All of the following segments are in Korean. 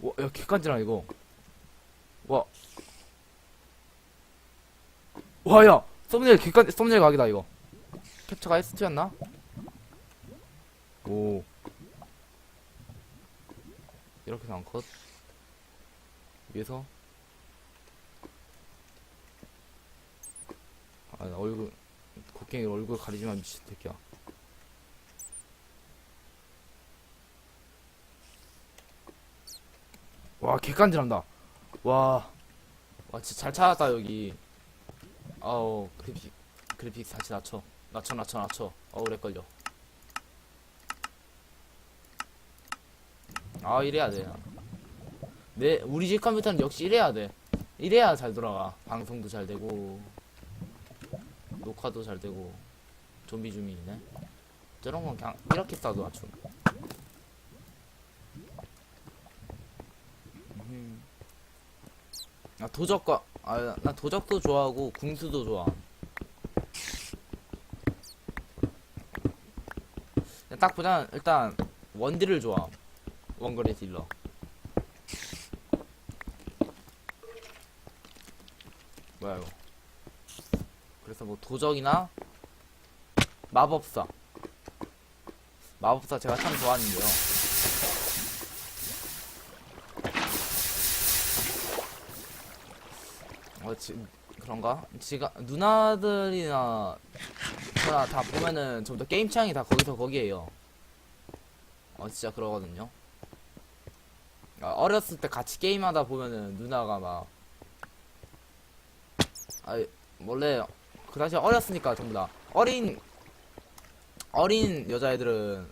와, 야, 개간지나, 이거. 와. 와, 야! 썸네일 개간, 썸네일 각이다, 이거. 캡처가 ST였나? 오. 이렇게 해서 안 컷. 위에서. 아, 나 얼굴, 곡괭이 얼굴 가리지만 미친 새끼야. 와, 개간지난다. 와. 와, 진짜 잘 찾았다, 여기. 아우, 그래픽, 그래픽 다시 낮춰. 낮춰, 낮춰, 낮춰. 어우, 렉 걸려. 아, 이래야 돼. 내, 우리 집 컴퓨터는 역시 이래야 돼. 이래야 잘 돌아가. 방송도 잘 되고, 녹화도 잘 되고, 좀비 주민이네. 저런 건 그냥 이렇게 싸도 맞춤. 음. 아 도적과 아 나 도적도 좋아하고 궁수도 좋아. 딱 보자 일단 원딜을 좋아. 원거리 딜러. 뭐야 이거? 그래서 뭐 도적이나 마법사. 마법사 제가 참 좋아하는데요. 어, 지, 그런가? 지가, 누나들이나, 저나 다 보면은, 전부 다 게임 취향이 다 거기서 거기에요. 어, 진짜 그러거든요. 아, 어렸을 때 같이 게임하다 보면은, 누나가 막, 아, 원래, 그 당시에 어렸으니까 전부 다. 어린, 어린 여자애들은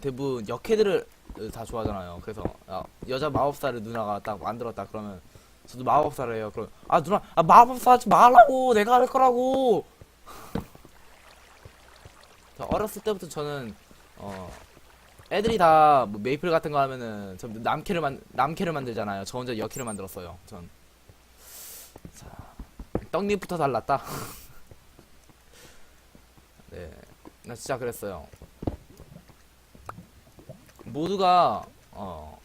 대부분 역캐들을 다 좋아하잖아요. 그래서, 야, 여자 마법사를 누나가 딱 만들었다 그러면, 저도 마법사를 해요. 그럼 아 누나 아 마법사 하지 말라고 내가 할 거라고. 저 어렸을 때부터 저는 어 애들이 다 뭐 메이플 같은 거 하면은 전부 남캐를 만 남캐를 만들잖아요. 저 혼자 여캐를 만들었어요. 전. 자 떡잎부터 달랐다. 네, 나 진짜 그랬어요. 모두가 어.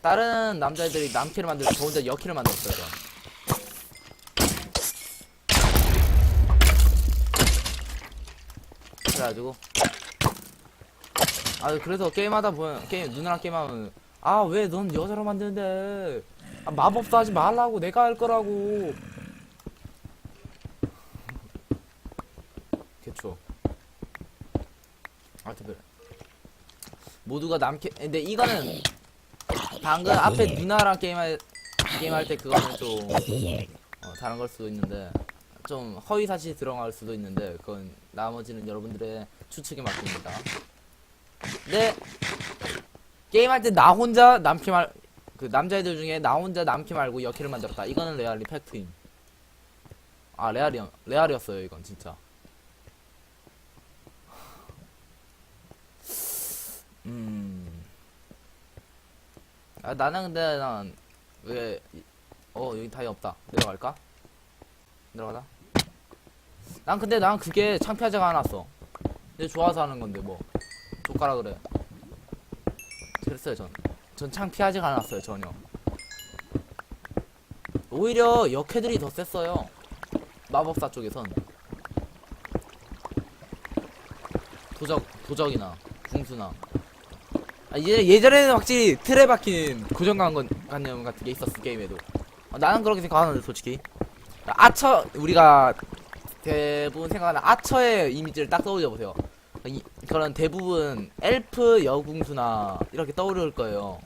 다른 남자애들이 남캐를 만들고 저 혼자 여캐를 만들었어요. 그럼. 그래가지고 아 그래서 게임하다 보면 게임 누나랑 게임하면 아 왜 넌 여자로 만드는데? 아, 마법사 하지 말라고 내가 할 거라고. 개초 아 특별 모두가 남캐 근데 이거는 방금 앞에 누나랑 게임할 게임할 때 그거는 좀 어, 다른 걸 수도 있는데 좀 허위 사실이 들어갈 수도 있는데 그건 나머지는 여러분들의 추측에 맡깁니다. 네 게임할 때 나 혼자 남캐 말그 남자애들 중에 나 혼자 남캐 말고 여캐를 만들었다. 이거는 레알리 팩트임. 아 레알이 레알이었어요 이건 진짜. 음. 아, 나는 근데 난 왜 어 여기 다이 없다 내려갈까? 내려가다 난 근데 난 그게 창피하지가 않았어 내 좋아서 하는 건데 뭐 족가라 그래 그랬어요 전. 전 창피하지가 않았어요 전혀. 오히려 역해들이 더 셌어요. 마법사 쪽에선. 도적 도적이나 궁수나. 아, 예, 예전에는 확실히 틀에 박힌 고정관념 같은 게 있었어 게임에도. 아, 나는 그렇게 생각하는데 솔직히. 아처 우리가 대부분 생각하는 아처의 이미지를 딱 떠올려 보세요. 이, 그런 대부분 엘프 여궁수나 이렇게 떠오를 거예요.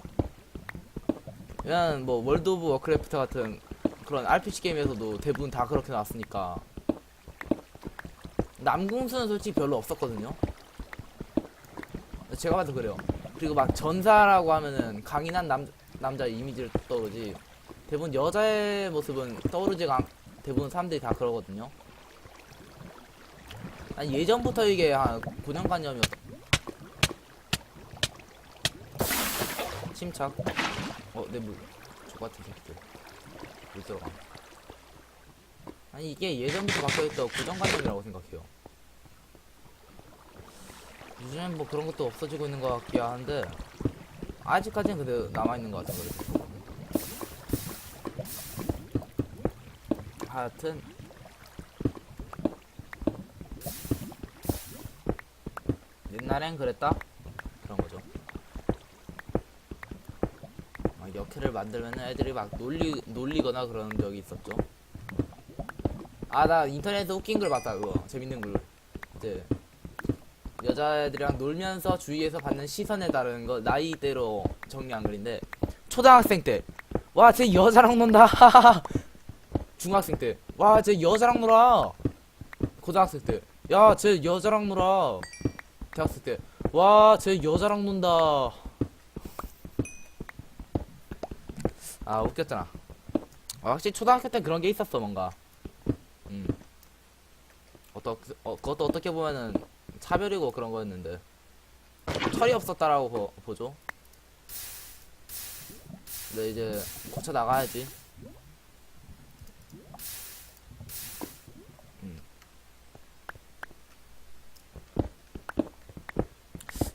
왜냐면 뭐 월드 오브 워크래프트 같은 그런 RPG 게임에서도 대부분 다 그렇게 나왔으니까. 남궁수는 솔직히 별로 없었거든요. 제가 봐도 그래요. 그리고 막 전사라고 하면은 강인한 남, 남자 이미지를 떠오르지. 대부분 여자의 모습은 떠오르지가 않, 대부분 사람들이 다 그러거든요. 예전부터 이게 한 고정관념이었 침착. 어, 내 물. 저 같은 새끼들. 물 들어가. 아니, 이게 예전부터 바뀌어있던 고정관념이라고 생각해요. 요즘엔 뭐 그런 것도 없어지고 있는 것 같긴 한데, 아직까지는 근데 남아있는 것 같아요. 그래도. 하여튼, 옛날엔 그랬다? 그런 거죠. 막 역해를 만들면 애들이 막 놀리, 놀리거나 그런 적이 있었죠. 아, 나 인터넷에서 웃긴 글 봤다, 그거. 재밌는 글. 이제, 여자애들이랑 놀면서 주위에서 받는 시선에 따른 거, 나이대로 정리한 글인데, 초등학생 때, 와, 쟤 여자랑 논다. 중학생 때, 와, 쟤 여자랑 놀아. 고등학생 때, 야, 쟤 여자랑 놀아. 대학생 때, 와, 쟤 여자랑 논다. 아, 웃겼잖아. 아, 확실히 초등학교 때 그런 게 있었어, 뭔가. 음. 어떠, 어, 그것도 어떻게 보면은 차별이고 그런 거였는데. 철이 없었다라고 보, 보죠. 근데 이제 고쳐 나가야지.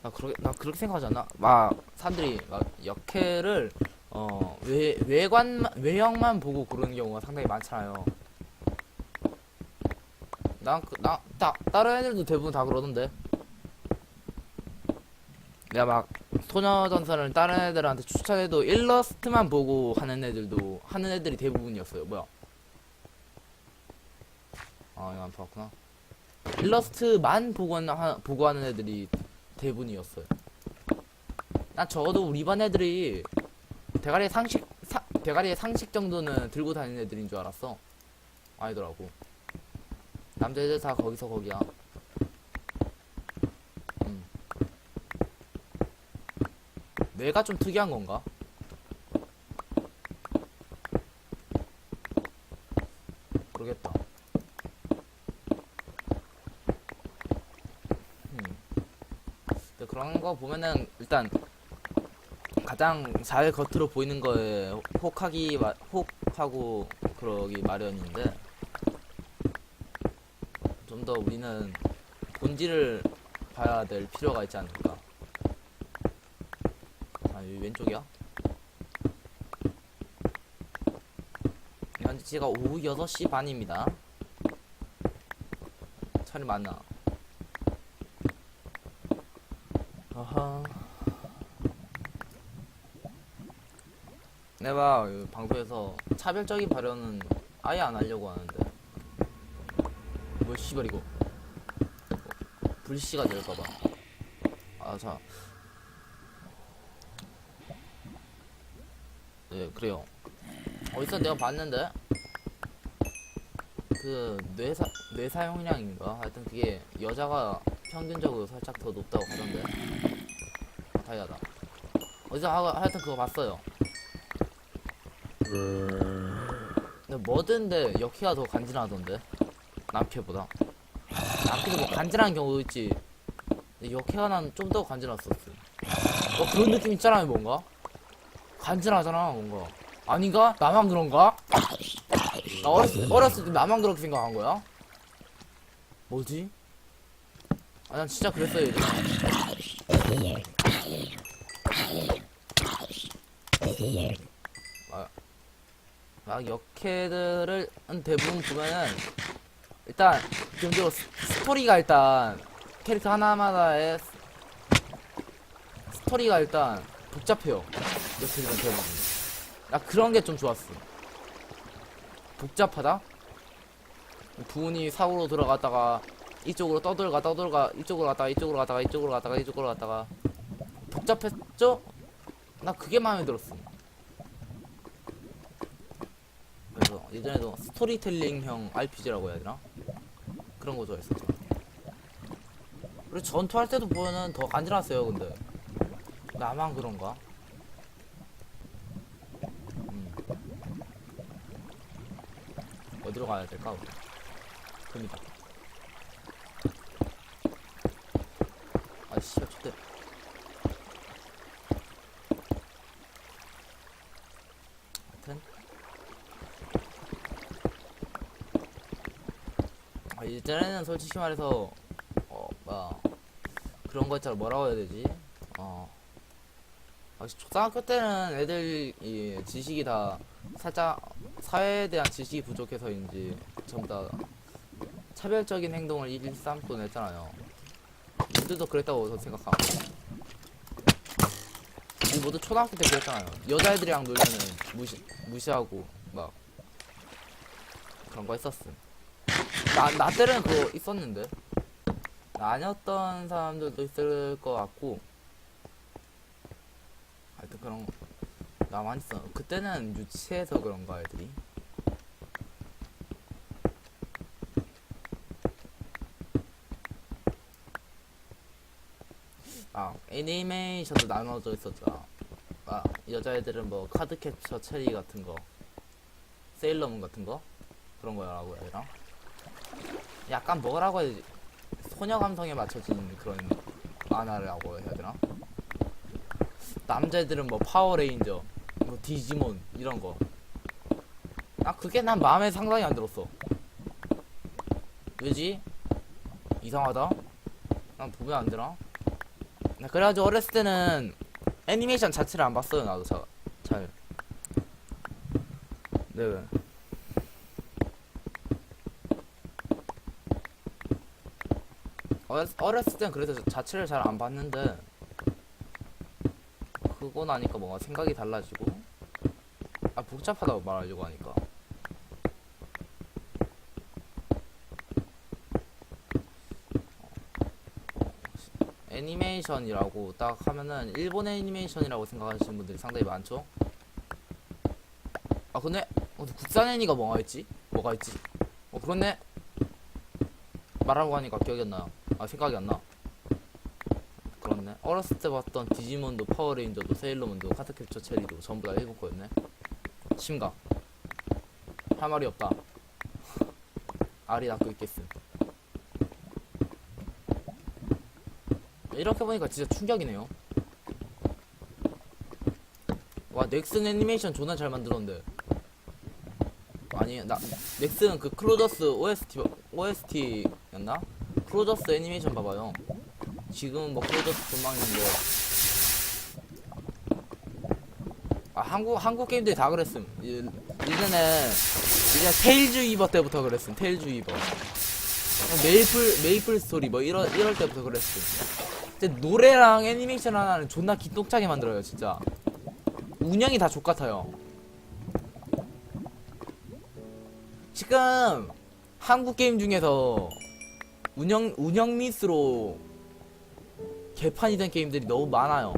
나 그렇게 나 그렇게 생각하지 않나? 막 사람들이 막 역해를 어, 외, 외관, 외형만 보고 고르는 경우가 상당히 많잖아요. 난, 그- 나, 다, 다른 애들도 대부분 다 그러던데. 내가 막, 소녀전선을 다른 애들한테 추천해도 일러스트만 보고 하는 애들도, 하는 애들이 대부분이었어요. 뭐야. 아, 이거 안 봤구나. 일러스트만 보고 하는, 하- 보고 하는 애들이 대부분이었어요. 난 적어도 우리 반 애들이 대가리에 상식 사, 대가리에 상식 정도는 들고 다니는 애들인 줄 알았어. 아니더라고. 남자애들 다 거기서 거기야. 음. 내가 좀 특이한 건가? 모르겠다. 음. 근데 거 보면은 일단 가장 잘 겉으로 보이는 거에 혹하기 마, 혹하고 그러기 마련인데 좀 더 우리는 본질을 봐야 될 필요가 있지 않을까. 아 여기 왼쪽이야? 현재 지가 오후 6시 반입니다. 차이 많나 아하 내가 이 방송에서 차별적인 발언은 아예 안 하려고 하는데. 뭐 씨발 이거 불씨가 될까봐. 아자. 네 그래요. 어디서 내가 봤는데? 그 뇌사 뇌사용량인가? 하여튼 그게 여자가 평균적으로 살짝 더 높다고 하던데 아, 다이아다. 어디서 하, 하여튼 그거 봤어요. 근데 뭐든데 역해가 더 간지나던데? 남캐보다. 남캐도 뭐 간지나는 경우도 있지. 역해가 난 좀 더 간지났었어. 어 그런 느낌 있잖아 뭔가. 간지나잖아 뭔가. 아닌가? 나만 그런가? 나 어렸을, 어렸을 때 나만 그렇게 생각한 거야? 뭐지? 아 난 진짜 그랬어요 예전에 막 역캐들을 대부분 보면은 일단 기본적으로 스- 스토리가 일단 캐릭터 하나마다의 스- 스토리가 일단 복잡해요. 역캐들은 대부분. 나 그런 게 좀 좋았어. 복잡하다? 부운이 사고로 들어갔다가 이쪽으로 떠들가 떠들가 이쪽으로 갔다가 이쪽으로 갔다가 이쪽으로 갔다가 이쪽으로 갔다가. 복잡했죠? 나 그게 마음에 들었어 그래서 예전에도 스토리텔링형 RPG라고 해야 되나? 그런 거 좋아했었죠. 그리고 전투할 때도 보면은 더 간지났어요, 근데. 나만 그런가? 음. 어디로 가야 될까, 우리? 금이다. 아, 씨발, 좋대. 아, 이전에는 솔직히 말해서 어, 막 그런 거 있잖아 뭐라고 해야 되지? 어, 아, 초등학교 때는 애들이 지식이 다 살짝 사회에 대한 지식이 부족해서인지 전부 다 차별적인 행동을 일삼곤 했잖아요. 우리들도 그랬다고 저 생각하고. 우리 모두 초등학교 때 그랬잖아요. 여자애들이랑 놀면은 무시 무시하고 막 그런 거 했었음. 나, 나 때는 그거 있었는데. 나 아니었던 사람들도 있을 것 같고. 하여튼 그런, 나만 있어. 그때는 유치해서 그런가, 애들이. 아, 애니메이션도 나눠져 있었잖아. 아, 여자애들은 뭐 카드 캡처 체리 같은 거, 세일러문 같은 거? 그런 거라고 되나? 약간 뭐라고 해야 되지? 소녀 감성에 맞춰진 그런 만화라고 해야 되나? 남자애들은 뭐 파워레인저, 뭐 디지몬 이런 거. 아 그게 난 마음에 상당히 안 들었어. 왜지? 이상하다. 난 보면 안 되나? 나 그래가지고 어렸을 때는 애니메이션 자체를 안 봤어요 나도 자, 잘. 네. 어렸, 어렸을 땐 그래서 자체를 잘 안 봤는데 그거 나니까 뭔가 생각이 달라지고. 아 복잡하다고 말하려고 하니까. 애니메이션이라고 딱 하면은 일본 애니메이션이라고 생각하시는 분들이 상당히 많죠? 아 근데 어, 국산 애니가 뭐가 있지? 뭐가 있지? 어 그렇네. 말하고 하니까 기억이 안 나요 아 생각이 안 나. 그렇네. 어렸을 때 봤던 디지몬도 파워레인저도 세일러문도 카드캡처 체리도 전부 다 일본 거였네. 심각. 할 말이 없다. 알이 낳고 있겠음. 이렇게 보니까 진짜 충격이네요. 와 넥슨 애니메이션 존나 잘 만들었는데. 아니 나 넥슨 그 클로저스 OST OST였나? 클로저스 애니메이션 봐봐요. 지금 뭐 클로저스 전망인데. 아 한국 한국 게임들이 다 그랬음. 이- 이전에 이제 테일즈 위버 때부터 그랬음. 테일즈 위버. 메이플 메이플 스토리 뭐 이럴 이럴 때부터 그랬음. 근데 노래랑 애니메이션 하나는 존나 기똥차게 만들어요 진짜. 운영이 다 족같아요. 지금 한국 게임 중에서 운영 운영 미스로 개판이 된 게임들이 너무 많아요.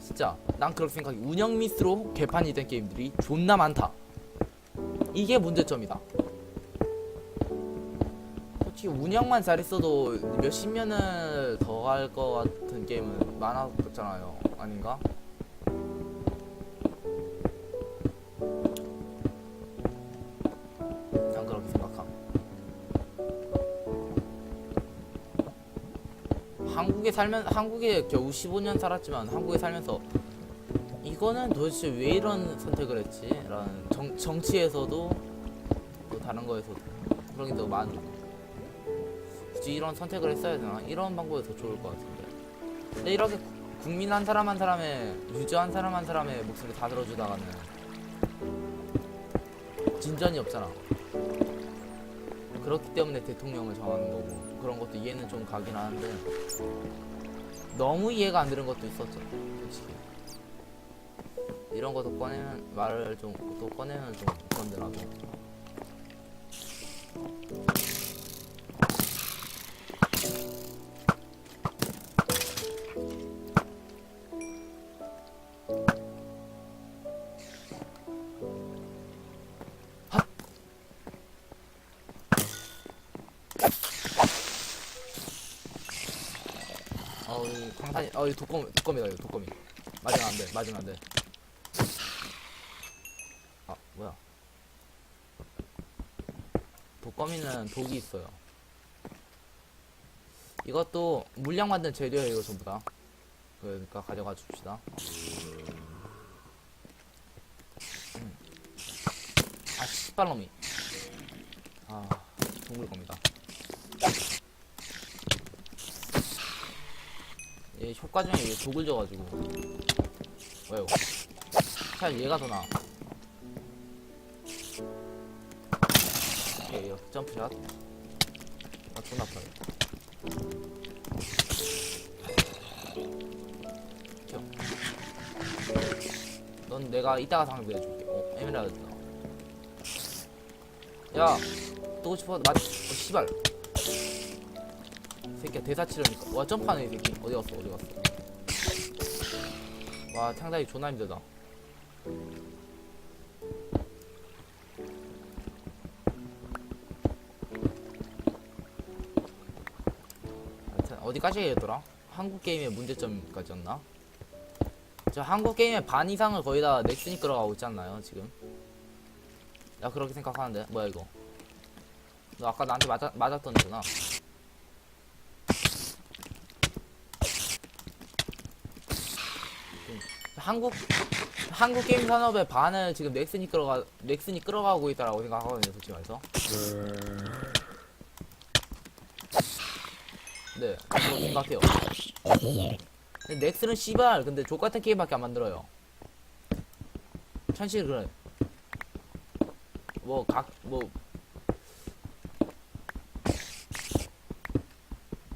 진짜 난 그렇게 생각해. 운영 미스로 개판이 된 게임들이 존나 많다. 이게 문제점이다. 솔직히 운영만 잘했어도 몇십 년을 더할것 같은 게임은 많았잖아요. 아닌가? 살면 한국에 겨우 15년 살았지만 한국에 살면서 이거는 도대체 왜 이런 선택을 했지? 라는 정, 정치에서도 또 다른 거에서도 그런 게 더 많고 굳이 이런 선택을 했어야 되나? 이런 방법이 더 좋을 것 같은데 근데 이렇게 구- 국민 한 사람 한 사람의 유저 한 사람 한 사람의 목소리 다 들어주다가는 진전이 없잖아 그렇기 때문에 대통령을 정하는 거고 그런 것도 이해는 좀 가긴 하는데 너무 이해가 안 되는 것도 있었죠. 솔직히. 이런 것도 꺼내면 말을 좀 또 꺼내면 좀 그런데라도 어우 방탄이 어이 독거미 독거미다 이거 독거미. 맞으면 안돼 맞으면 안돼. 아 뭐야? 독거미는 독이 있어요. 이것도 물량 만든 재료예요 이거 전부 다. 그러니까 가져가 줍시다. 음. 아 씨발놈이 아 동물 겁니다 얘 효과 중에 얘 독을 줘가지고. 왜요 차라리 얘가 더 나아. 오케이 점프샷. 아 존나 아파요. 켜. 넌 내가 이따가 상대해줄게. 어 에메랄드다 야 뜨고 싶어? 맞 어, 씨발. 새끼야 대사 치려니까. 와 점프하네 이 새끼. 어디 갔어? 어디 갔어 와 상당히 존나 힘들다 하여튼 어디까지 얘기했더라? 한국 게임의 문제점까지였나? 저 한국 게임의 반 이상을 거의 다 넥슨이 끌어가고 있지 않나요 지금? 나 그렇게 생각하는데 뭐야 이거 너 아까 나한테 맞았, 맞았던 애구나 한국 한국 게임 산업의 반을 지금 넥슨이 끌어가 넥슨이 끌어가고 있다라고 생각하거든요 솔직히 말해서. 네 그렇게 생각해요. 넥슨은 씨발 근데 족 같은 게임밖에 안 만들어요. 천실 그래. 뭐 각 뭐.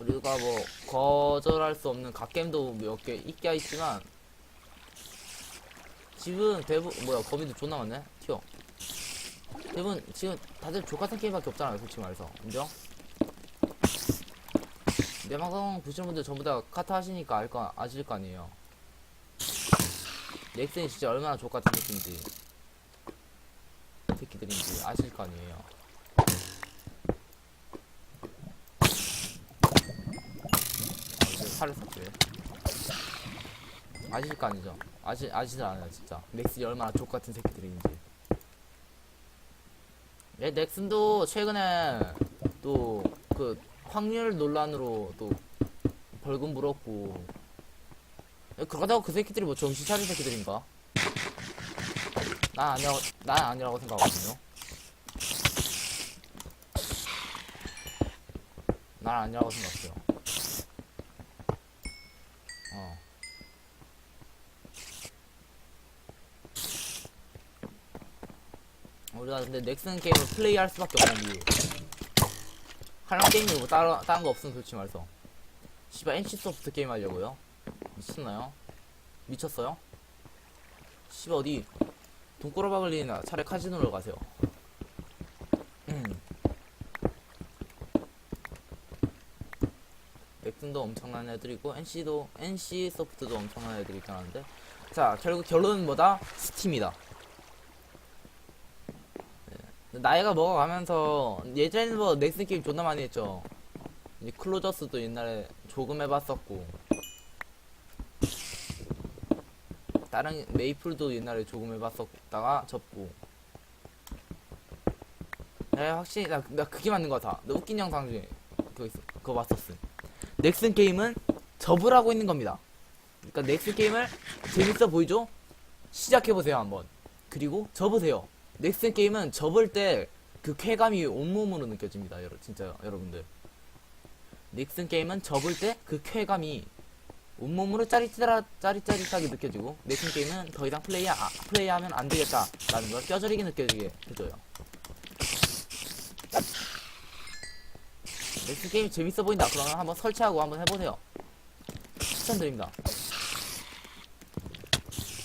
우리가 뭐 거절할 수 없는 갓겜도 몇 개 있게 있지만 지금 대부분 뭐야 거미도 존나 많네? 튀어. 대부분 지금 다들 족같은 게임밖에 없잖아요 솔직히 말해서. 인정? 내 방송 보시는 분들 전부 다 카타 하시니까 알거 아실 거 아니에요. 넥슨이 진짜 얼마나 족같은 새끼인지. 새끼들인지 아실 거 아니에요. 아, 이제 살을 샀지 아실 거 아니죠 아시, 아시질 않아요 진짜 넥슨이 얼마나 족같은 새끼들인지 예, 넥슨도 최근에 또 그 확률 논란으로 또 벌금 물었고 예, 그러다가 그 새끼들이 뭐 정신 차린 새끼들인가? 난 아니라고 난 아니라고 생각하거든요. 난 아니라고 생각해요. 어. 우리가 근데 넥슨 게임을 플레이할 수밖에 없는 이유. 하는 게임이 뭐 다른 다른 거 없으면 솔직히 말해서. 씨발 NC 소프트 게임 하려고요? 미쳤나요? 미쳤어요? 씨발 어디 돈 꼬라 박을리나 차라리 카지노를 가세요. 음. 넥슨도 엄청난 애들이고 NC도 NC 소프트도 엄청난 애들이 있다는데 자 결국 결론은 뭐다? 스팀이다. 네. 나이가 먹어가면서 예전에 뭐 넥슨 게임 존나 많이 했죠. 이제 클로저스도 옛날에 조금 해봤었고 다른 메이플도 옛날에 조금 해봤었다가 접고 네 확실히 나, 나 그게 맞는 거 같아 나 웃긴 영상 중에 그거 있어 그거 봤었음 넥슨 게임은 접으라고 있는 겁니다 그러니까 넥슨 게임을 재밌어 보이죠? 시작해보세요 한번 그리고 접으세요 넥슨 게임은 접을 때 그 쾌감이 온몸으로 느껴집니다 진짜 여러분들. 넥슨 게임은 접을 때 그 쾌감이 온몸으로 짜릿짜릿, 짜릿짜릿하게 느껴지고 넥슨 게임은 더 이상 플레이, 아, 플레이하면 안 되겠다 라는 걸 뼈저리게 느껴지게 해줘요. 넥슨 게임 재밌어 보인다. 그러면 한번 설치하고 한번 해보세요. 추천드립니다.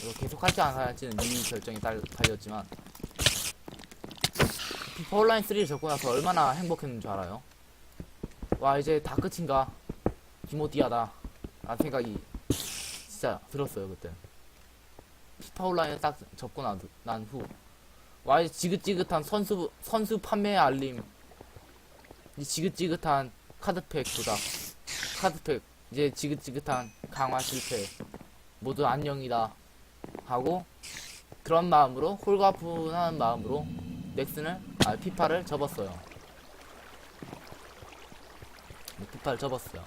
이거 계속 할지 안 할지는 네 결정이 달, 달렸지만. 피 파 온라인 3를 접고 나서 얼마나 행복했는 줄 알아요? 와 이제 다 끝인가? 기모띠하다. 라는 생각이 진짜 들었어요 그때. 피파 온라인을 딱 접고 난 후. 와 이제 지긋지긋한 선수 선수 판매 알림. 이 지긋지긋한 카드팩 도닥 카드팩. 이제 지긋지긋한 강화 실패. 모두 안녕이다. 하고 그런 마음으로 홀가분한 마음으로 넥슨을 아 피파를 접었어요 피파를 접었어요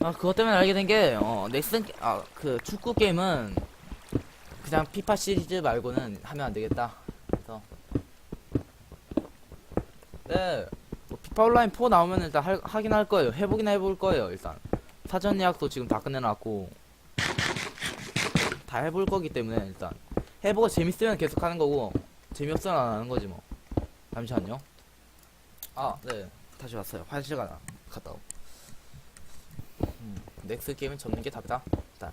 아 그것 때문에 알게 된 게 어, 넥슨 아그 축구 게임은 그냥 피파 시리즈 말고는 하면 안 되겠다. 그래서 네. 뭐 피파 온라인 4 나오면 일단 할, 하긴 할 거예요. 해보긴 해볼 거예요, 일단. 사전 예약도 지금 다 끝내놨고. 다 해볼 거기 때문에, 일단. 해보고 재밌으면 계속 하는 거고, 재미없으면 안 하는 거지, 뭐. 잠시만요. 아, 네. 다시 왔어요. 화장실 가나. 갔다 오. 음, 넥스 게임은 접는 게 답이다. 일단.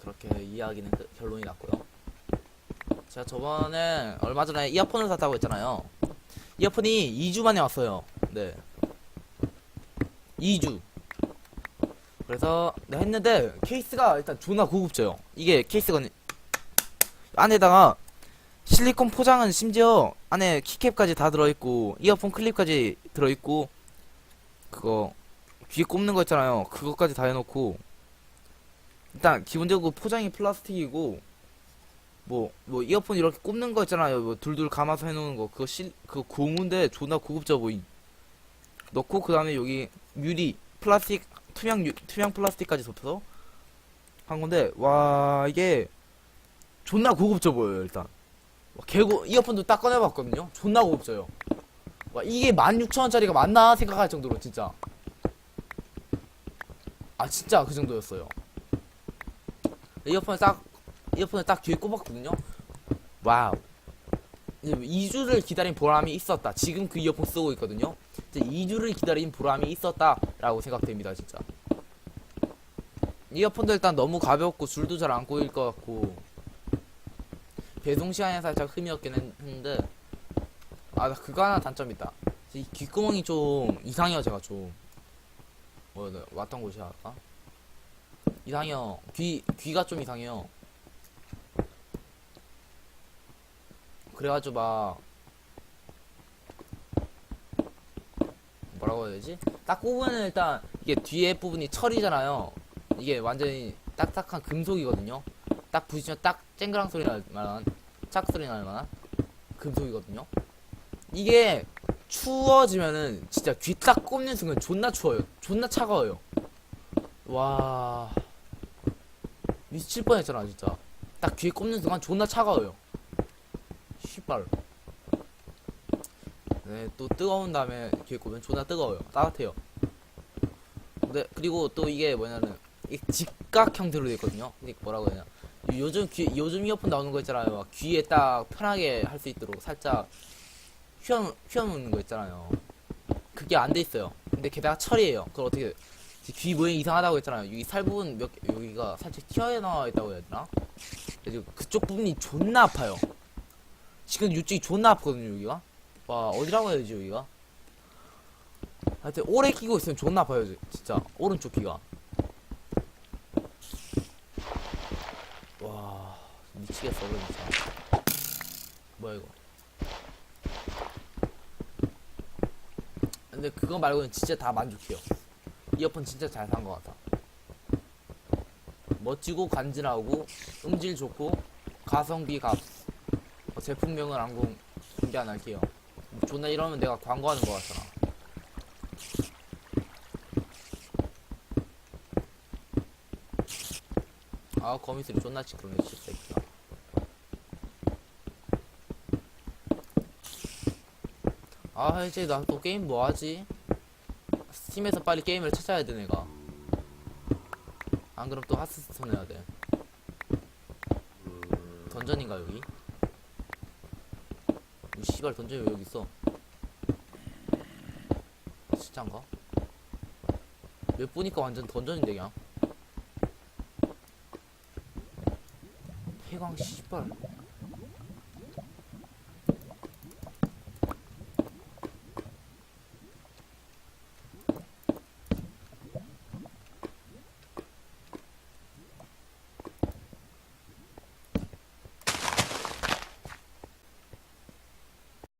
그렇게 이야기는 끝- 결론이 났고요. 제가 저번에 얼마 전에 이어폰을 샀다고 했잖아요. 이어폰이 2주 만에 왔어요. 네. 2주. 그래서 네, 했는데 케이스가 일단 존나 고급져요. 이게 케이스가 안에다가 실리콘 포장은 심지어 안에 키캡까지 다 들어있고 이어폰 클립까지 들어있고 그거 귀에 꼽는 거 있잖아요. 그것까지 다 해놓고 일단 기본적으로 포장이 플라스틱이고 뭐, 뭐, 이어폰 이렇게 꼽는 거 있잖아요. 뭐, 둘둘 감아서 해놓은 거. 그거 실, 그거 고무인데 존나 고급져 보임. 넣고, 그 다음에 여기 유리, 플라스틱, 투명, 유, 투명 플라스틱까지 덮여서 한 건데, 와, 이게 존나 고급져 보여요, 일단. 와, 개고, 이어폰도 딱 꺼내봤거든요? 존나 고급져요. 와, 이게 16,000원짜리가 맞나 생각할 정도로, 진짜. 아, 진짜 그 정도였어요. 이어폰을 딱 이어폰을 딱 귀에 꼽았거든요. 와우. 이제 2주를 기다린 보람이 있었다. 지금 그 이어폰 쓰고 있거든요. 이제 2주를 기다린 보람이 있었다 라고 생각됩니다, 진짜. 이어폰도 일단 너무 가볍고 줄도 잘 안 꼬일 것 같고 배송 시간에 살짝 흠이 없긴 했- 했는데 아, 나 그거 하나 단점 있다. 이 귓구멍이 좀 이상해요, 제가 좀. 뭐, 네, 왔던 곳이야, 아까? 이상해요. 귀, 귀가 좀 이상해요. 그래가지고 막 뭐라고 해야 되지? 딱 꼽으면 일단 이게 뒤에 부분이 철이잖아요. 이게 완전히 딱딱한 금속이거든요. 딱 부딪히면 딱 쨍그랑 소리 날 만한 짝 소리 날 만한 금속이거든요. 이게 추워지면은 진짜 귀 딱 꼽는 순간 존나 추워요. 존나 차가워요. 와 미칠 뻔했잖아 진짜. 딱 귀에 꼽는 순간 존나 차가워요. 씨발. 네, 또 뜨거운 다음에 귀에 꼽으면 존나 뜨거워요. 따뜻해요. 네, 그리고 또 이게 뭐냐면, 이 직각 형태로 되어 있거든요. 이게 뭐라고 해야 되냐. 요즘 귀, 요즘 이어폰 나오는 거 있잖아요. 막 귀에 딱 편하게 할 수 있도록 살짝 휘어, 휘어놓는 거 있잖아요. 그게 안 돼 있어요. 근데 게다가 철이에요. 그걸 어떻게, 귀 모양이 이상하다고 했잖아요. 여기 살 부분 몇, 개- 여기가 살짝 튀어나와 있다고 해야 되나? 그쪽 부분이 존나 아파요. 지금 이쪽이 존나 아프거든요, 여기가. 와, 어디라고 해야 되지, 여기가? 하여튼, 오래 끼고 있으면 존나 아파요, 지- 진짜. 오른쪽 귀가. 와, 미치겠어, 이거 진짜. 뭐야, 이거. 근데 그거 말고는 진짜 다 만족해요. 이어폰 진짜 잘 산 것 같아. 멋지고 간지나고, 음질 좋고, 가성비 값. 어, 제품명은 안 공, 공개 안 할게요. 존나 이러면 내가 광고하는 거 같잖아. 아, 거미줄이 존나 시끄러네, 진짜 새끼야. 아, 이제 나 또 게임 뭐 하지? 스팀에서 빨리 게임을 찾아야 돼, 내가. 안 그럼 또 하스스톤 해야 돼. 던전인가, 여기? 이 씨발 던전이 왜 여기 있어? 진짠가? 몇 보니까 완전 던전인데 그냥 폐광 씨발